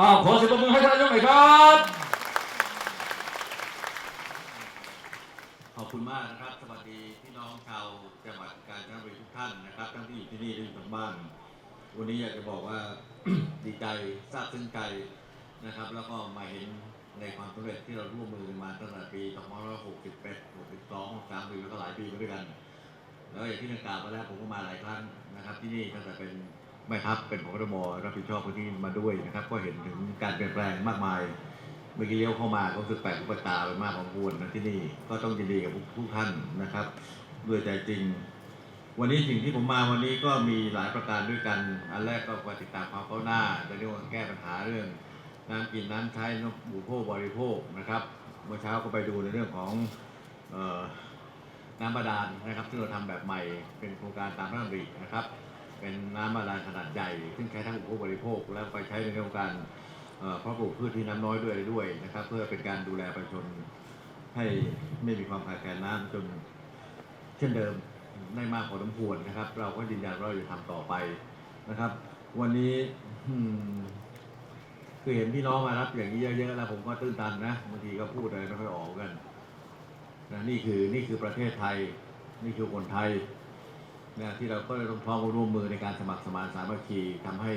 อ้าวขอเสียงปรบมือให้ท่านนายกหน่อยครับ ขอบคุณมากนะครับ สวัสดีพี่น้องชาวจังหวัดกาญจนบุรีทุกท่านนะครับทั้งที่อยู่ที่นี่และอยู่ทางบ้าน วันนี้อยากจะบอกว่า ดีใจซาบซึ้งใจนะครับ แล้วก็มาเห็นในความสำเร็จที่เราร่วมมือกันมาตั้งแต่ปี2561 62 63ปีแล้วก็หลายปีมาด้วยกัน แล้วอย่างที่นักกล่าวไปแล้วผมก็มาหลายครั้งนะครับ ที่นี่ตั้งแต่เป็น แม่ทัพเป็นพบตรรับผิดชอบพื้นที่มาด้วยนะครับ ก็เห็นถึงการเปลี่ยนแปลงมากมาย เมื่อกี้เลี้ยวเข้ามาก็รู้สึกแปลกปลกตาไปมากพอสมควรนะที่นี่ก็ต้องยินดีกับทุกท่านนะครับด้วยใจจริง วันนี้สิ่งที่ผมมาวันนี้ก็มีหลายประการด้วยกัน อันแรกก็มาติดตามความก้าวหน้าในเรื่องของแก้ปัญหาเรื่องน้ำกินน้ำใช้น้ำบุโภคบริโภคนะครับเมื่อเช้าก็ไปดูในเรื่องของออน้ำบาดาลนะครับ ซึ่งเราทำแบบใหม่เป็นโครงการตามพระราชดำรินะครับ เป็นน้ำบาดาลขนาดใหญ่ ซึ่งใช้ทั้งอุปโภคบริโภค แล้วไปใช้ในเรื่องการเพาะปลูกพืชที่น้ำน้อยด้วยด้วยนะครับ เพื่อเป็นการดูแลประชาชนให้ไม่มีความขาดแคลนน้ำจนเช่นเดิมได้มากพอสมควรนะครับ เราก็ยืนยันว่าเราจะทำต่อไปนะครับ วันนี้คือเห็นพี่น้องมารับอย่างนี้เยอะๆแล้วผมก็ตื้นตันนะบางทีก็พูดอะไรไม่ค่อยออกกันนะนี่คือนี่คือประเทศไทย นี่คือคนไทย นะที่เราก็ต้องพร้อมร่วมมือในการสมัครสมานสามัคคีทำให้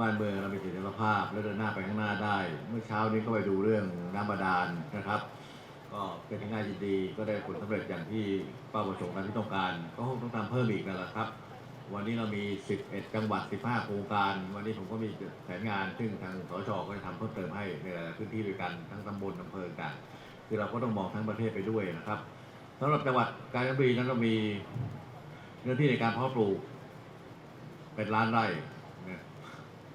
บ้านเมืองเรามีเสถียรภาพ และเดินหน้าไปข้างหน้าได้ เมื่อเช้านี้ก็ไปดูเรื่องน้ำบาดาลนะครับ ก็เป็นที่น่ายินดีก็ได้ผลสำเร็จอย่างที่เป้าประสงค์ตามที่ต้องการ ก็คงต้องทำเพิ่มอีกนั่นแหละครับ วันนี้เรามี 11 จังหวัด 15 โครงการ วันนี้ผมก็มีแผนงาน ซึ่งทางสชก็จะทำเพิ่มเติมให้ในหลายพื้นที่ด้วยกันทั้งตำบลอำเภอกันคือเราก็ต้องมองทั้งประเทศไปด้วยนะครับสำหรับจังหวัดกาญจนบุรีนั้นเรามี เนื้อที่ในการเพาะปลูก เป็นล้านไร่นะ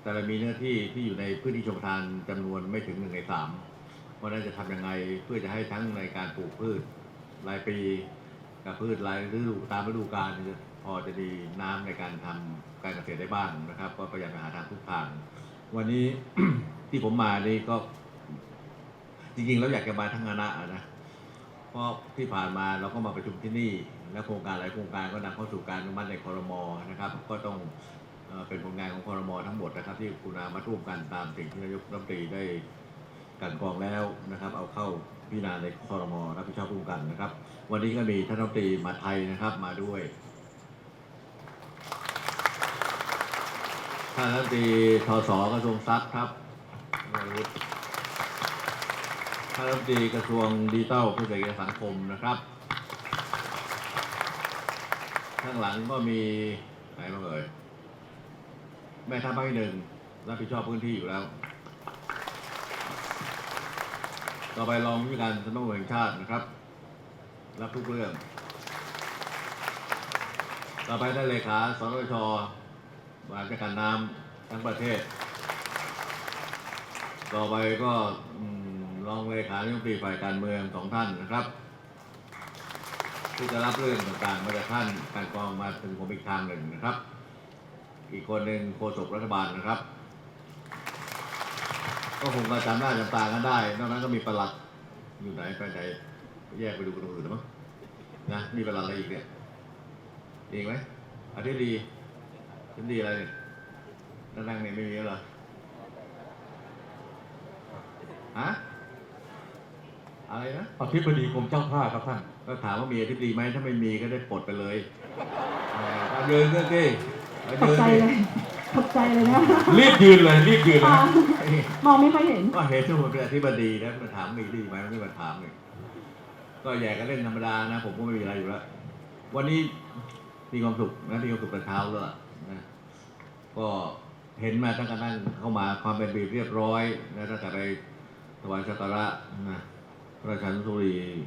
แต่เรามีเนื้อที่ที่อยู่ในพื้นที่ชมทานจำนวนไม่ถึงหนึ่งในสามเพราะนั้นจะทำยังไงเพื่อจะให้ทั้งในการปลูกพืชรายปีกับพืชรายฤดูตามฤดูกาลจะพอจะมีน้ำในการทำการเกษตรได้บ้างนะครับ ก็พยายามหาทางทุกทาง วันนี้ที่ผมมานี่ก็ จริงๆแล้วอยากจะมาทั้งคณะนะ เพราะที่ผ่านมาเราก็มาประชุมที่นี่ และโครงการหลายโครงการก็นำเข้าสู่การอนุมัติในคอรมอนะครับ ก็ต้องเอเป็นผลงานของคอรมอทั้งหมดนะครับ ที่คุณามาร่วมกันตามสิ่งที่นายกรัฐมนตรีได้กันกองแล้วนะครับ เอาเข้าพิจารณาในคอรมอรับผิดชอบร่วมกันนะครับ วันนี้ก็มีท่านรัฐมนตรีมาไทยนะครับมาด้วยท่านรัฐมนตรีทศกระทรวงทรัพย์ครับานรัฐมนตรีกระทรวงดิจิทัลเพื่อเศรษฐกิจและสังคมนะครับ ข้างหลังก็มีไหนบ้างเอ่ยแม่ทัพภาคที่หนึ่งรับผิดชอบพื้นที่อยู่แล้ว ต่อไปรองผู้การสำนักงานแห่งชาตินะครับ รับทุกเรื่อง ต่อไปท่านเลขาสนชบริหารจัดการน้ำทั้งประเทศ ต่อไปก็อืม รองเลขาธิการฝ่ายการเมืองสองท่านนะครับ ที่จะรับเรื่องต่างๆมาจากท่านการกองมาถึงผมอีกทางหนึ่งนะครับ อีกคนหนึ่งโฆษกรัฐบาลนะครับ ก็คงจะจำได้จำตากันได้นอกนั้นก็มีประหลัดอยู่ไหนไปไหนแยกไปดูกันตรงอื่นหรือมั้งนะมีประหลัดอะไรอีกเนี่ยอีกไหมอาทิตย์ดีอาทิตย์ดีอะไรเนี่ยนั่งนี่ไม่มีแล้วเหรอฮะ อะไรนะอธิบดีกรมเจ้าท่าครับท่านก็ถามว่ามีอาทิตย์ดีไหมถ้าไม่มีก็ได้ปลดไปเลยเอ่อเอายืนขึ้นสิเอาตยืกนใจสิเลยตกใจเลยนะรีบยืนเลยรีบยืนเลยค่ะนะมองไม่ค่อยเห็น ก็เห็นทุกคนเป็นอธิบดีนะมาถามมีดีไหมไม่มาถามเลยก็แย่กันเล่นธรรมดานะ ผมก็ไม่มีอะไรอยู่แล้ววันนี้มีความสุขนะมีความสุขแต่เช้าแล้วล่ะนะก็เห็นมาตั้งแต่นั่งเข้ามาความเป็นระเบียบเรียบร้อยนะตั้งแต่ไปถวายสักการะนะพ ระราชานุสาวรีย์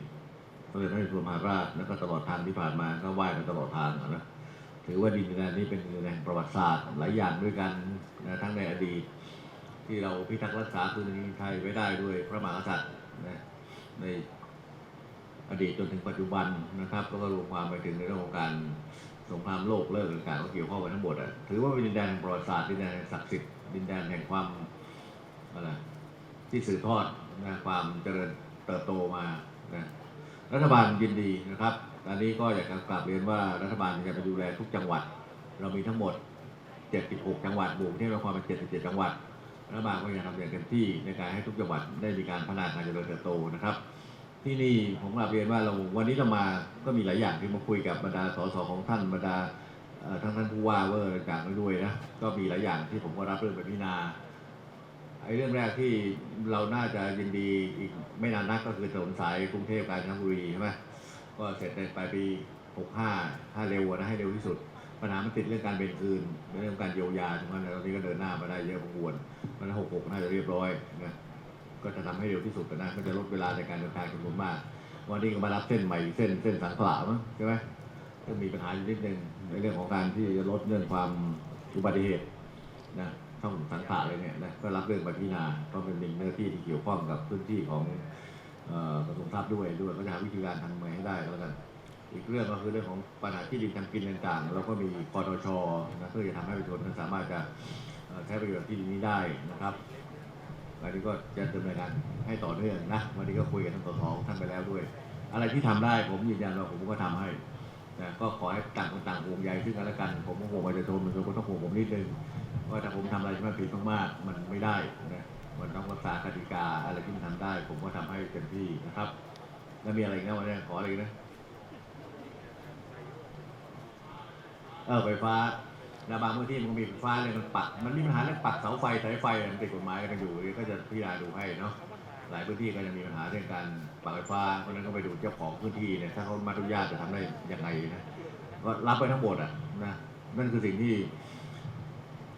พระเดชพระเจ้ามหาราชแล้วก็ตลอดทางที่ผ่านมาก็ไหว้กันตลอดทางนะถือว่าดินแดนนี้เป็นดินแดนประวัติศาสตร์หลายอย่างด้วยกันนะทั้งในอดีต ที่เราพิทักษ์รักษาพื้นที่ไทยไว้ได้ด้วยพระมหากษัตริย์นะในอดีตจนถึงปัจจุบันนะครับแล้วก็รวมความไปถึงในเรื่องของการสงครามโลกเลิกต่างๆก็เกี่ยวข้องกันทั้งหมดอะถือว่าเป็นดินแดนแห่งประวัติศาสตร์ดินแดนแห่งศักดิ์สิทธิ์ดินแดนแห่งความอะไรที่สืบทอดนะความเจริญ ติบโตมานะรัฐบาลยินดีนะครับตอนนี้ก็อยากจะกลับเรียนว่ารัฐบาลจะไปดูแลทุกจังหวัด เรามีทั้งหมด 76 จังหวัดบวกที่เราความเป็น 77 จังหวัดรัฐบาลก็ยังทำอย่างเต็มที่ในการให้ทุกจังหวัดได้มีการพัฒนาการเจริญเติบโตนะครับ ที่นี่ผมกลับเรียนว่าเราวันนี้เรามาก็มีหลายอย่างที่มาคุยกับบรรดาสสของท่านบรรดาทั้งท่านผู้ว่าเวอร์ต่างๆด้วยนะก็มีหลายอย่างที่ผมก็รับเรื่องไปพิจารณา ไอ้เรื่องแรกที่เราน่าจะยินดีอีกไม่นานนักก็คือถนนสายกรุงเทพกาญจนบุรีใช่ไหมก็เสร็จในปลายปี 65 ถ้าเร็วนะให้เร็วที่สุด ปัญหามันติดเรื่องการเบนคืนเรื่องการเยียวยาทุกวันตอนนี้ก็เดินหน้ามาได้เยอะพอควรมันหกหกน่าจะเรียบร้อยนะก็จะทำให้เร็วที่สุดนะก็จะลดเวลาในการเดินทางจำนวนมาก วันนี้ก็มารับเส้นใหม่เส้นเส้นสังขละมั้งใช่ไหมก็มีปัญหาอยู่นิดนึงในเรื่องของการที่จะลดเรื่องความอุบัติเหตุนะ ช่องสังขละเลยเนี่ยนะก็รับเรื่องมาพิจารณาเพราะเป็นหนึ่งเนื้อที่ที่เกี่ยวข้องกับพื้นที่ของกระทรวงทรัพย์ด้วยด้วยก็จะหาวิธีการทำไงให้ได้แล้วกันอีกเรื่องก็คือเรื่องของปัญหาที่ดินทำกินต่างๆเราก็มีคอตชนะเพื่อจะทำให้ประชาชนสามารถจะใช้ประโยชน์ที่ดินนี้ได้นะครับวันนี้ก็จะดำเนินการให้ต่อเนื่องนะวันนี้ก็คุยกับท่านสสของท่านไปแล้วด้วย อะไรที่ทำได้ผมยืนยันว่าผมก็ทำให้ นะก็ขอให้ต่างคนต่างห่วงใยซึ่งกันและกัน ผมก็ห่วงประชาชนประชาชนก็ต้องห่วงผมนิดนึงว่าถ้าผมทำอะไรที่มันผิดมากๆมันไม่ได้นะมันต้องรักษากติกาอะไรที่มันทำได้ ผมก็ทำให้เต็มที่นะครับ แล้วมีอะไรอีกนะวันนี้ขออะไรนะเออไฟฟ้าระบางพื้นที่มันมีไฟฟ้าเลยมันปัก มันมีปัญหาเรื่องปักเสาไฟสายไฟมันติดกฎหมายกันอยู่ก็จะพิจารณาดูให้เนาะ หลายพื้นที่ก็จะมีปัญหาเรื่องการปักไฟฟ้าเพราะนั้นก็ไปดูเจ้าของพื้นที่เนี่ยถ้าเขามาอนุญาตจะทำได้ยังไงนะก็รับไปทั้งหมดอะนะนั่นคือสิ่งที่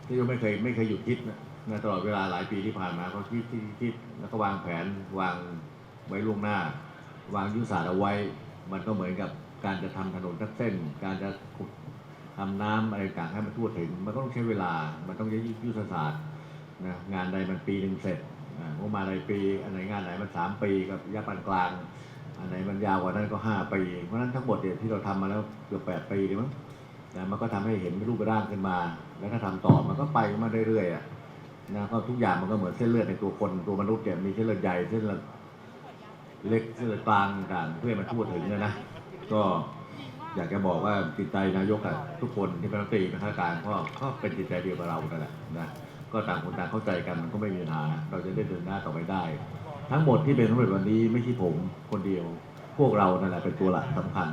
ที่เราไม่เคยไม่เคยหยุดคิดนะนะตลอดเวลาหลายปีที่ผ่านมาเขาคิดคิดคิดแล้วก็วางแผนวางไว้ล่วงหน้า วางยุทธศาสตร์เอาไว้ มันก็เหมือนกับการจะทำถนนทักเส้น การจะขุดทำน้ำอะไรต่างให้มันทั่วถึง มันก็ต้องใช้เวลา มันต้องใช้ยุทธศาสตร์นะงานใดมันปีหนึ่งเสร็จ งบมาณรายปี อันไหนงานไหนมันสามปีกับระยะปานกลาง อันไหนมันยาวกว่านั้นก็ห้าปี เพราะฉะนั้นทั้งหมดเนี่ยที่เราทำมาแล้วเกือบแปดปีเลยมั้งนะมันก็ทำให้เห็นรูปร่างขึ้นมา แล้วถ้าทำต่อมันก็ไปมาเรื่อยๆอะนะก็ทุกอย่างมันก็เหมือนเส้นเลือดในตัวคนตัวมนุษย์เนี่ยมีเส้นเลือดใหญ่เส้นเลือดเล็กเส้นเลือดกลางต่างเพื่อมันทั่วถึงนะนะก็อยากจะบอกว่าจิตใจนายกอะทุกคนที่เป็นรัฐมนตรีเป็นข้าราชการก็ก็เป็นจิตใจเดียวกับเรานั่นแหละนะ ก็ต่างคนต่างเข้าใจกันมันก็ไม่มีปัญหา เราจะได้เดินหน้าต่อไปได้ ทั้งหมดที่เป็นสำเร็จวันนี้ไม่ใช่ผมคนเดียว พวกเรานั่นแหละเป็นตัวหลักสำคัญ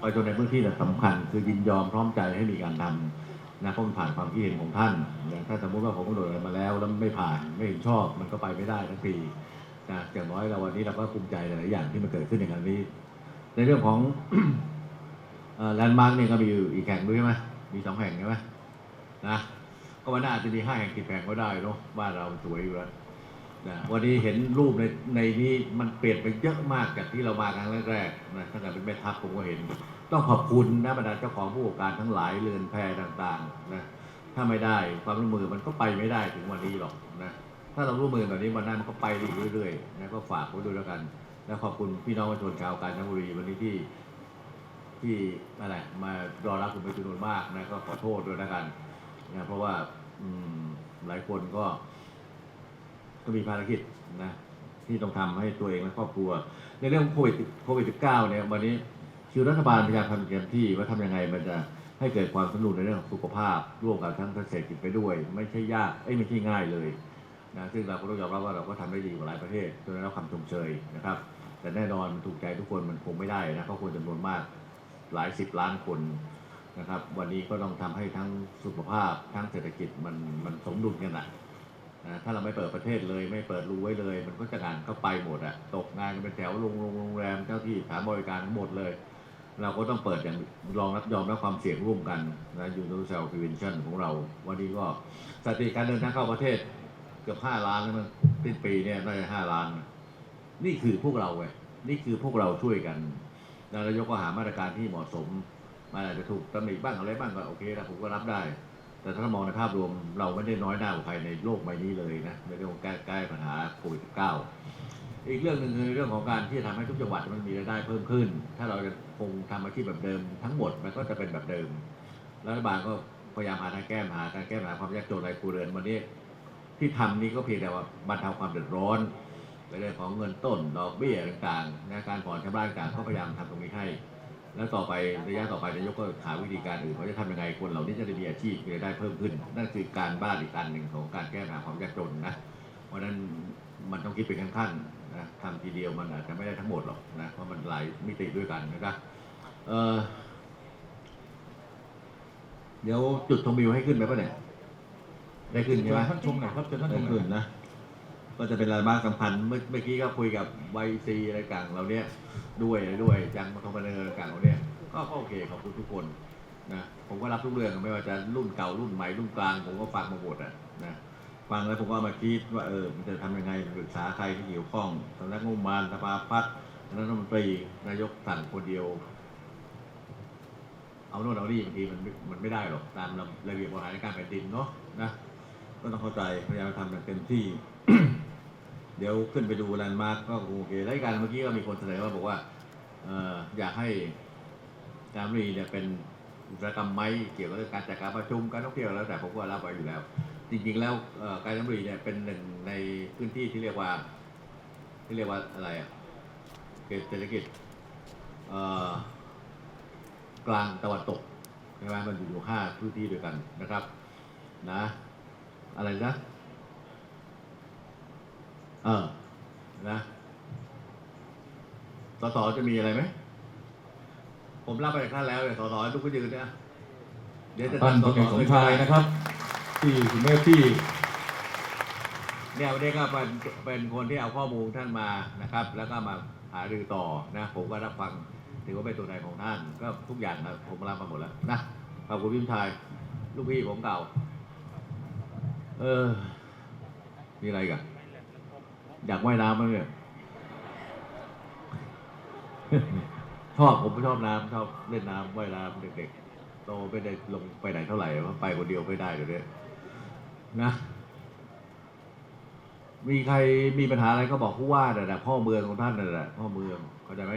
ประชาชนในพื้นที่เนี่ยสำคัญ คือยินยอมพร้อมใจให้มีการทำนะเพราะมันผ่านความคิดเห็นของท่านอย่างถ้าสมมติว่าผมกำหนดอะไรมาแล้วแล้วไม่ผ่านไม่เห็นชอบมันก็ไปไม่ได้ทั้งทีนะอย่างน้อยเราวันนี้เราก็ภูมิใจหลายอย่างที่มันเกิดขึ้นในครั้งนี้ ในเรื่องของแลนด์มาร์กเนี่ยก็มีอยู่อีกแห่งด้วยใช่ไหมมีสองแห่งใช่ไหมนะ ก็วันน้าจะมีห้าแห่งติดแห่งก็ได้เนาะบ้านเราสวยอยู่แล้วนะวันนี้เห็นรูปในในนี้มันเปลี่ยนไปเยอะมากจากที่เรามาครั้งแรกๆนะตั้งแต่เป็นแม่ทัพผมก็เห็น ต้องขอบคุณนะบรรดาเจ้าของผู้ประกอบการทั้งหลายเรือนแพต่างๆนะถ้าไม่ได้ความร่วมมือมันก็ไปไม่ได้ถึงวันนี้หรอกนะถ้าเราร่วมมือแบบนี้วันหนั้นมันก็ไปได้เรื่อยๆนะก็ฝากไว้ด้วยแล้วกันและขอบคุณพี่น้องประชาชนชาวกาญจนบุรีวันนี้ที่ที่อะไรมารอรับคุณเป็นจำนวนมากนะก็ขอโทษด้วยแล้วกัน นะเพราะว่าอืหลายคนก็ก็มีภารกิจนะที่ต้องทำให้ตัวเองและครอบครัว ในเรื่องโควิดโควิด -19 เก้าเนี่ยวันนี้คือรัฐบาลพยายามทำเต็มที่ว่าทำยังไงมันจะให้เกิดความสมดุลในเรื่องของสุขภาพ ร่วมกับทั้งเศรษฐกิจไปด้วย ไม่ใช่ยากเอ้ยไม่ใช่ง่ายเลยนะซึ่งเราก็ต้องยอมรับว่าเราก็ทำได้ดีกว่าหลายประเทศจนได้รับคำชมเชยนะครับ แต่แน่นอนมันถูกใจทุกคนมันคงไม่ได้นะเพราะคนจำนวนมากหลายสิบล้านคน นะครับ วันนี้ก็ต้องทำให้ทั้งสุขภาพทั้งเศรษฐกิจมันมันสมดุลกันนะนะถ้าเราไม่เปิดประเทศเลยไม่เปิดรูไว้เลย มันก็จะงานก็ไปหมดอะตกงานกันเป็นแถวโรงโรงโรงแรมเจ้าที่สถานบริการทั้งหมดเลย เราก็ต้องเปิดอย่างรองรับยอมรับความเสี่ยงร่วมกันนะยูโนเซลพรีเวนชั่นของเรา วันนี้ก็สถิติการเดินทางเข้าประเทศเกือบห้าล้านแล้วมันสิ้นปีเนี่ยน่าจะห้าล้าน นี่คือพวกเราไงนี่คือพวกเราช่วยกันนายกก็หามาตรการที่เหมาะสม มันอาจจะถูกตำหนิบ้างอะไรบ้างก็โอเคนะผมก็รับได้ แต่ถ้ามองในภาพรวมเราไม่ได้น้อยหน้ากว่าใครในโลกใบนี้เลยนะในเรื่องของแก้แก้ปัญหาโควิด -19 อีกเรื่องหนึ่งคือเรื่องของการที่จะทำให้ทุกจังหวัดมันมีรายได้เพิ่มขึ้น ถ้าเราจะคงทำอาชีพแบบเดิมทั้งหมดมันก็จะเป็นแบบเดิมรัฐบาลก็พยายามหาทางแก้ปัญหาการแก้ปัญหาความยากจนรายครัวเรือนวันนี้ที่ทำนี้ก็เพียงแต่ว่าบรรเทาความเดือดร้อนในเรื่องของเงินต้นดอกเบี้ยต่างๆนะการผ่อนชำระต่างๆก็พยายามทำตรงนี้ให้ แล้วต่อไประยะต่อไปนายกก็หาวิธีการอื่นว่าจะทำยังไงคนเหล่านี้จะได้มีอาชีพมีรายได้เพิ่มขึ้น นั่นคือการบ้านอีกการหนึ่งของการแก้ปัญหาความยากจนนะเพราะฉะนั้นมันต้องคิดเป็นขั้นๆนะทำทีเดียวมันอาจจะไม่ได้ทั้งหมดหรอกนะเพราะมันหลายมิติด้วยกันนะครับเออเดี๋ยวจุดชมวิวให้ขึ้นไหมปะเนี่ยได้ขึ้นใช่ไหมท่านชมหน่อยครับเชิญท่านชได้มหน่ขึ้อนยนะ ก็จะเป็นรายบ้านสำคัญเมื่อเมื่อกี้ก็คุยกับไวซีอะไรต่างเราเนี้ย ด้วยด้วยจังมาทงมาเนินต่างเราเนี้ยก็โอเคขอบคุณทุกคนนะผมก็รับทุกเรื่องไม่ว่าจะรุ่นเก่ารุ่นใหม่รุ่นกลางผมก็ฟังมาหมดอะนะฟังแล้วผมก็มาคิดว่าเออมันจะทำยังไงปรึกษาใครที่เกี่ยวข้องสำนักงบประมาณสภาพัฒน์คณะรัฐมนตรีนายกสั่งคนเดียว เอาโน่นเอานี่บางทีมันมันไม่ได้หรอกตามระระเบียบบริหารการแผ่นดินเนาะนะก็ต้องเข้าใจพยายามทำอย่างเต็มที่ เดี๋ยวขึ้นไปดูแลนด์มาร์กก็โอเคแล้วการเมื่อกี้ก็มีคนเสนอมาบอกว่าอยากให้การบรีเนี่ยเป็นอุตสาหกรรมไม้เกี่ยวกับเรื่องการจัดการประชุมการท่องเที่ยวแล้วแต่ผมก็รับไว้อยู่แล้ว จริงๆแล้วเอ่อการบุรีเนี่ยเป็นหนึ่งในพื้นที่ที่เรียกว่าที่เรียกว่าอะไรอะเขตเศรษฐกิจกลางตะวันตกใช่ไหมมันอยู่ห้าพื้นที่ด้วยกันนะครับ นะ อะไรนะ เออนะสสจะมีอะไรไหม ผมรับไปจากท่านแล้วเนี่ยสสทุกคนยืนเนี่ยเดี๋ยวจะท่านพลเอกสมชายนะครับ ที่คุณแม่ที่เนี่ยวันนี้ก็เป็นเป็นคนที่เอาข้อมูลท่านมานะครับ แล้วก็มาหารือต่อนะผมก็รับฟังถือว่าเป็นตัวแทนของท่าน ก็ทุกอย่างนะผมรับมาหมดแล้วนะขอบคุณพิมพ์ไทยลูกพี่ผมเก่า เออ มีอะไรอีกัน อยากว่ายน้ำมั้งเนี่ยชอบผมชอบน้ำชอบเล่นน้ำว่ายน้ำเด็กๆโตไม่ได้ลงไปไหนเท่าไหร่เพราะไปคนเดียวไม่ได้เดี๋ยวนี้นะ มีใครมีปัญหาอะไรก็บอกผู้ว่าแต่นะพ่อเมืองของท่านนั่นแหละพ่อเมืองเข้าใจไหม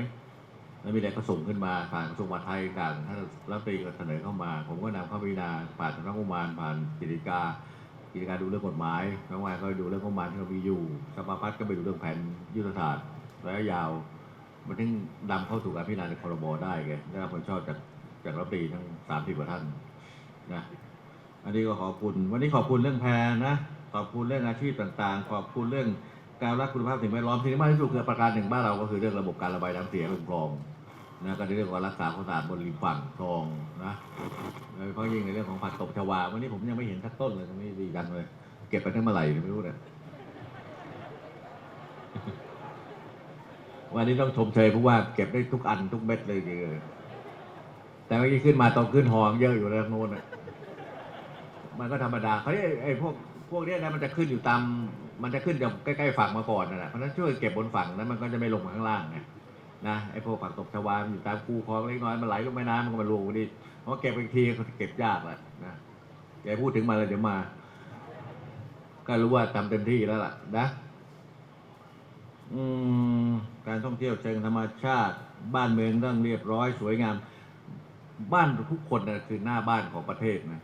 แล้วมีอะไรก็ส่งขึ้นมาผ่านกระทรวงมหาดไทยต่างท่านรัฐมนตรีก็เสนอเข้ามา ผมก็นำเข้าพิจารณาผ่านสำนักงบประมาณผ่านกิจการ กิจการดูเรื่องกฎหมายสำนักงานก็ดูเรื่องงบประมาณที่เรามีอยู่สภาพัฒน์ก็ไปดูเรื่องแผนยุทธศาสตร์ระยะยาว มันถึงนำเข้าสู่การพิจารณาในคอรมได้ไงได้รับผลชอบจากจากรัฐมนตรีทั้งสามสิบกว่าท่านนะอันนี้ก็ขอบคุณวันนี้ขอบคุณเรื่องแพรนะขอบคุณเรื่องอาชีพต่างๆ ขอบคุณเรื่องการรักคุณภาพสิ่งแวดล้อมที่มากที่สุดคือประการหนึ่งบ้านเราก็คือเรื่องระบบการระบายน้ำเสียลงคลองนะก็ในเรื่องของรักษาความสะอาดบนริมฝั่งคลองนะ โดยเฉพาะยิ่งในเรื่องของผักตบชวาวันนี้ผมยังไม่เห็นสักต้นเลยตรงนี้ดีจังเลย เก็บไปทั้งเมื่อไหร่ไม่รู้เนี่ยวันนี้ต้องชมเชยผู้ว่าเก็บได้ทุกอันทุกเม็ดเลยจริงๆแต่เมื่อกี้ขึ้นมาตอนขึ้นหอมเยอะอยู่แล้วโน้นน่ะมันก็ธรรมดาเขาไอ้ไอพวกพวกเนี้ยนะมันจะขึ้นอยู่ตาม มันจะขึ้นจากใกล้ๆฝั่งมาก่อนนะนะเพราะฉะนั้นช่วยเก็บบนฝั่งนั้นมันก็จะไม่ลงมาข้างล่างไง นะไอ้พวกผักตบชวามันอยู่ตามคูคลองเล็กน้อยมันไหลลงแม่น้ำมันก็มารวมกันดิเพราะเก็บอีกทีก็เก็บยากแหละนะอย่าพูดถึงมาเลยเดี๋ยวมา ก็รู้ว่าทำเต็มที่แล้วล่ะ นะอืมการท่องเที่ยวเชิงธรรมชาติ บ้านเมืองต้องเรียบร้อยสวยงาม บ้านทุกคนนะคือหน้าบ้านของประเทศนะ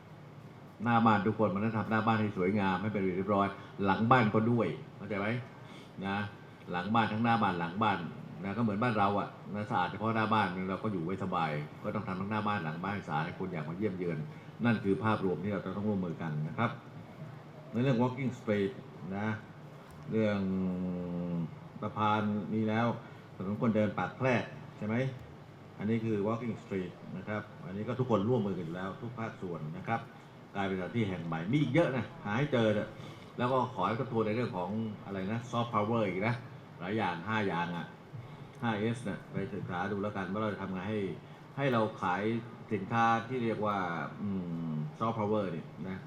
หน้าบ้านทุกคนมันต้องทำหน้าบ้านให้สวยงามให้เป็นเรียบร้อย หลังบ้านก็ด้วยเข้าใจไหมนะหลังบ้านทั้งหน้าบ้านหลังบ้าน นะก็เหมือนบ้านเราอะนะสะอาดเฉพาะหน้าบ้านเราก็อยู่ไว้สบาย ก็ต้องทำทั้งหน้าบ้านหลังบ้านสาให้คนอยากมาเยี่ยมเยือน นั่นคือภาพรวมที่เราจะต้องร่วมมือกันนะครับ ในเรื่อง walking street นะเรื่องสะพานมีแล้วถนนคนเดินปากแพรกใช่ไหมอันนี้คือ walking street นะครับ อันนี้ก็ทุกคนร่วมมือกันอยู่แล้วทุกภาคส่วนนะครับกลายเป็นสถานที่แห่งใหม่มีอีกเยอะนะหาให้เจอเถอะแล้วก็ขอให้ทบทวนในเรื่องของอะไรนะ soft power อีกนะหลายอย่าง5อย่างอะ 5S เนี่ยไปศึกษาดูแล้วกันว่าเราจะทำไงให้ ให้เราขายสินค้าที่เรียกว่าซอืม soft power เนี่ยนะ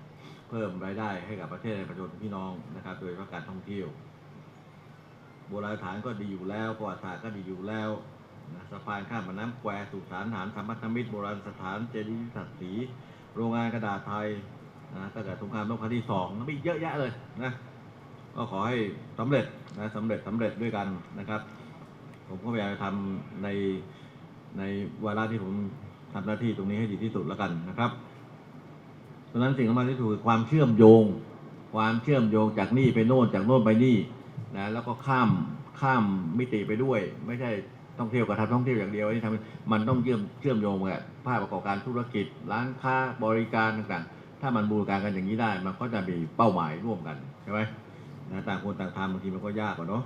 เพิ่มรายได้ให้กับประเทศและประชาชนพี่น้องนะครับ โดยเฉพาะการท่องเที่ยว โบราณสถานก็ดีอยู่แล้วประวัติศาสตร์ก็ดีอยู่แล้วนะสะพานข้ามแม่น้ำแควสุสานฐานธรรมธมิตรโบราณสถานเจดีย์ศักดิ์ศรีโรงงานกระดาษไทยนะตั้งแต่สงครามโลกครั้งที่สองมีเยอะแยะเลยนะก็ขอให้สำเร็จนะสำเร็จสำเร็จด้วยกันนะครับ ผมก็พยายามจะทำในในวาระที่ผมทำหน้าที่ตรงนี้ให้ดีที่สุดแล้วกันนะครับเพราะนั้นสิ่งสำคัญที่สุดคือความเชื่อมโยง ความเชื่อมโยงจากนี่ไปโน่นจากโน่นไปนี่นะแล้วก็ข้ามข้ามมิติไปด้วย ไม่ใช่ท่องเที่ยวกับทำท่องเที่ยวอย่างเดียวนี่ทำมันต้องเชื่อมเชื่อมโยงกับภาคประกอบการธุรกิจ ร้านค้าบริการต่างๆ ถ้ามันบูรณาการกันอย่างนี้ได้ มันก็จะมีเป้าหมายร่วมกันใช่ไหมนะต่างคนต่างทำบางทีมันก็ยากกว่าเนาะ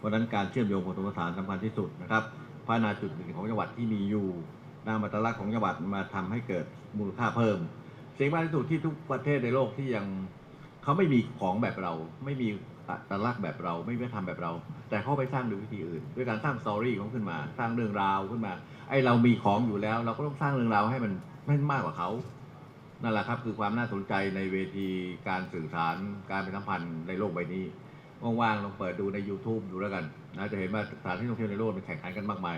เพราะนั้นการเชื่อมโยงของตัวปรสานสำคัญที่สุดนะครับพัฒนาจุดเด่นของจังหวัดที่มีอยู่นำมาตรลักษณ์ของจังหวัดมาทำให้เกิดมูลค่าเพิ่มสิ่งมากที่สุดที่ทุกประเทศในโลกที่ยังเขาไม่มีของแบบเรา ไม่มีอัตลักษณ์แบบเราไม่มีวัฒนธรรมแบบเรา แต่เขาไปสร้างด้วยวิธีอื่น ด้วยการสร้างสตอรี่ของขึ้นมา สร้างเรื่องราวขึ้นมาไอเรามีของอยู่แล้ว เราก็ต้องสร้างเรื่องราวให้มันให้มากกว่าเขานั่นแหละครับคือความน่าสนใจในเวทีการสื่อสารการเป็นสัมพันธ์ในโลกใบนี้ ว่างๆลองเปิดดูใน YouTube ดูแล้วกันนะจะเห็นว่าสถานที่ท่องเที่ยวในโลกมันแข่งขันกันมากมาย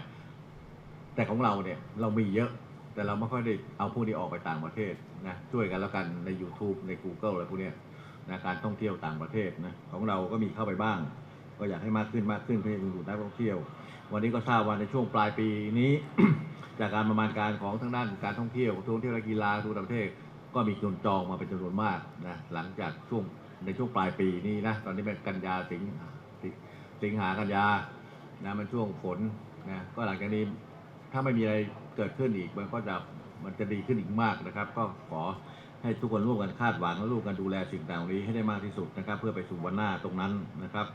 แต่ของเราเนี่ยเรามีเยอะ แต่เราไม่ค่อยได้เอาพวกนี้ออกไปต่างประเทศนะช่วยกันแล้วกันใน YouTube ใน Google อะไรพวกนี้นะการท่องเที่ยวต่างประเทศนะของเราก็มีเข้าไปบ้าง ก็อยากให้มากขึ้นมากขึ้นเพื่อดึงดูดนักท่องเที่ยว วันนี้ก็ทราบว่าในช่วงปลายปีนี้ จากการประมาณการของทางด้านการท่องเที่ยวท่องเที่ยวและกีฬาทุกประเทศก็มีคนจองมาเป็นจำนวนมากนะหลังจากช่วง ในช่วงปลายปีนี้นะ ตอนนี้เป็นกันยาสิงสิงหากันยานะมันช่วงฝนนะก็หลังจากนี้ถ้าไม่มีอะไรเกิดขึ้นอีกมันก็จะมันจะดีขึ้นอีกมากนะครับ ก็ขอให้ทุกคนร่วมกันคาดหวังและร่วมกันดูแลสิ่งต่างๆนี้ให้ได้มากที่สุดนะครับ เพื่อไปสู่วันหน้าตรงนั้นนะครับ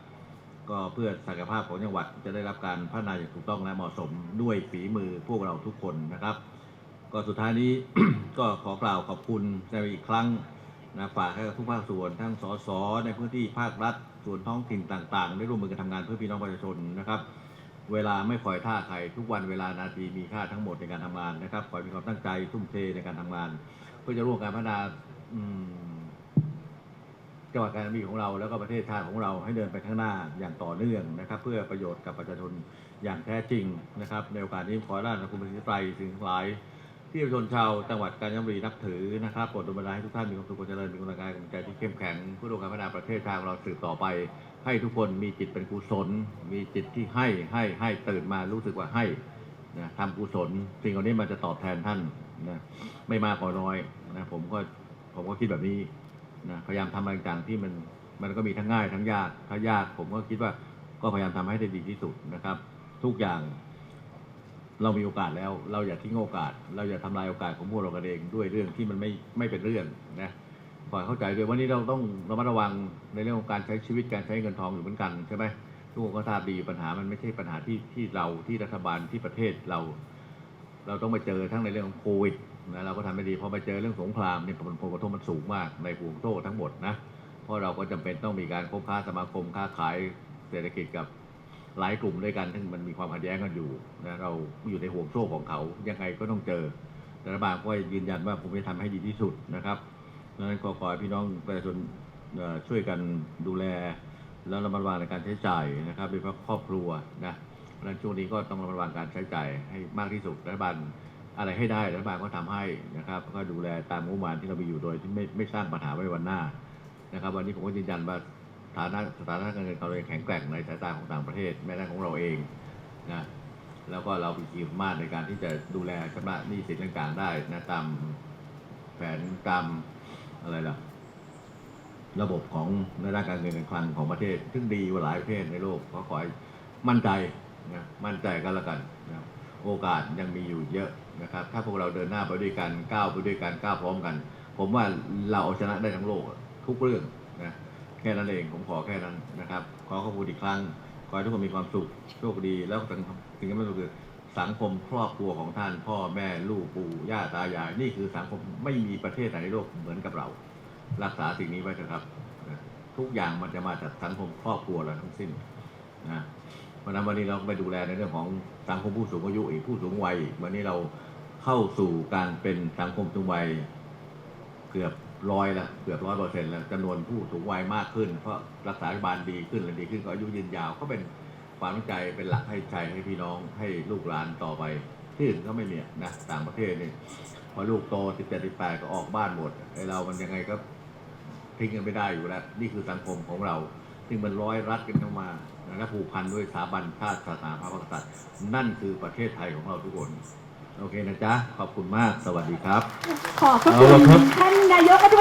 ก็เพื่อศักยภาพของจังหวัดจะได้รับการพัฒนาอย่างถูกต้องและเหมาะสมด้วยฝีมือพวกเราทุกคนนะครับ ก็สุดท้ายนี้ก็ขอกล่าวขอบคุณในอีกครั้ง นะฝากให้กับทุกภาคส่วนทั้งสสในพื้นที่ภาครัฐส่วนท้องถิ่นต่างๆ ได้ร่วมมือกันทำงานเพื่อพี่น้องประชาชนนะครับ เวลาไม่คอยท่าใครทุกวันเวลานาทีมีค่าทั้งหมดในการทำงานนะครับขอมีความตั้งใจทุ่มเทในการทำงาน เพื่อจะร่วมการพัฒนาจังหวัดกาญจนบุรีของเราแล้วก็ประเทศชาติของเราให้เดินไปข้างหน้าอย่างต่อเนื่องนะครับ เพื่อประโยชน์กับประชาชนอย่างแท้จริงนะครับ ในโอกาสนี้ขอราชคุณพระศรีไตรสิ่งทั้งหลาย ที่ประชาชนชาวจังหวัดกาญจนบุรีนับถือนะครับโปรดดลบันดาลให้ทุกท่านมีความสุขความเจริญมีกำลังกายกำลังใจที่เข้มแข็งเพื่อร่วมกันพัฒนาประเทศชาติของเราสืบต่อไป ให้ทุกคนมีจิตเป็นกุศล มีจิตที่ให้ให้ให้ตื่นมารู้สึกว่าให้นะทำกุศลสิ่งเหล่านี้มันจะตอบแทนท่านนะไม่มากก็น้อยนะผมก็ผมก็คิดแบบนี้นะพยายามทำอะไรต่างๆที่มันมันก็มีทั้งง่ายทั้งยากถ้ายากผมก็คิดว่าก็พยายามทำให้ได้ดีที่สุดนะครับ ทุกอย่าง เรามีโอกาสแล้ว เราอย่าทิ้งโอกาส เราอย่าทำลายโอกาสของพวกเรากันเองด้วยเรื่องที่มันไม่ไม่เป็นเรื่องนะขอให้เข้าใจด้วยวันนี้เราต้องระมัดระวังในเรื่องของการใช้ชีวิตการใช้เงินทองอยู่เหมือนกันใช่ไหมทุกคนก็ทราบดีปัญหามันไม่ใช่ปัญหาที่ที่เราที่รัฐบาลที่ประเทศเรา เราต้องไปเจอทั้งในเรื่องของโควิดนะเราก็ทำไม่ดีพอไปเจอเรื่องสงครามเนี่ยผลกระทบมันสูงมากในห่วงโซ่ทั้งหมดนะเพราะเราก็จำเป็นต้องมีการคบค้าสมาคมค้าขายเศรษฐกิจกับ หลายกลุ่มด้วยกันซึ่งมันมีความขัดแย้งกันอยู่นะเราอยู่ในห่วงโซ่ของเขายังไงก็ต้องเจอรัฐบาลก็ยืนยันว่าผมจะทำให้ดีที่สุดนะครับดังนั้นก็ขอพี่น้องประชาชนช่วยกันดูแล แล้วระมัดระวังในการใช้จ่ายนะครับโดยเฉพาะครอบครัวนะเพราะฉะนั้นช่วงนี้ก็ต้องระมัดระวังการใช้จ่ายให้มากที่สุดรัฐบาลอะไรให้ได้รัฐบาลก็ทำให้นะครับ ก็ดูแลตามงบประมาณที่เรามีอยู่โดยที่ไม่ไม่สร้างปัญหาไว้วันหน้านะครับ วันนี้ผมก็ยืนยันว่า สถานะสถานะการเงินเรายังแข็งแกร่งในสายตาของต่างประเทศแม้แต่ของเราเองนะแล้วก็เรามีขีดมากในการที่จะดูแลชำระหนี้สินต่างๆได้นะตามแผนตามอะไรล่ะ ระบบของในด้านการเงินการคลังของประเทศ ซึ่งดีกว่าหลายประเทศในโลกก็ขอให้มั่นใจนะมั่นใจกันละกันนะโอกาสยังมีอยู่เยอะนะครับ ถ้าพวกเราเดินหน้าไปด้วยกันก้าวไปด้วยกันก้าวพร้อมกัน ผมว่าเราเอาชนะได้ทั้งโลกทุกเรื่องนะ แค่นั้นเองผมขอแค่นั้นนะครับ ขอขอบคุณอีกครั้ง ขอให้ทุกคนมีความสุขโชคดีแล้วสิ่งที่ไม่สุดคือสังคมครอบครัวของท่านพ่อแม่ลูกปู่ย่าตายายนี่คือสังคมไม่มีประเทศไหนในโลกเหมือนกับเรา รักษาสิ่งนี้ไว้เถอะครับ ทุกอย่างมันจะมาจากสังคมครอบครัวเราทั้งสิ้นนะเพราะฉะนั้นวันนี้เราไปดูแลในเรื่องของสังคมผู้สูงอายุอีกผู้สูงวัยวันนี้เราเข้าสู่การเป็นสังคมสูงวัยเกือบ ร้อยละเกือบร้อยเปอร์เซ็นต์แล้วจำนวนผู้สูงวัยมากขึ้น เพราะรักษาพยาบาลดีขึ้นและดีขึ้นก็อายุยืนยาวก็เป็นความตั้งใจเป็นหลักให้ใจให้พี่น้องให้ลูกหลานต่อไป ที่อื่นก็ไม่มีนะต่างประเทศนี่พอลูกโตสิบเจ็ดสิบแปดก็ออกบ้านหมดไอเรามันยังไงก็ทิ้งกันไม่ได้อยู่แล้ว นี่คือสังคมของเราซึ่งมันร้อยรัดกันเข้ามาและผูกพันด้วยสถาบันชาติศาสนาพระมหากษัตริย์นั่นคือประเทศไทยของเราทุกคน โอเคนะจ๊ะ ขอบคุณมาก สวัสดีครับ ขอบพระเอาคุละณครับท่านนายกรัฐมนตรี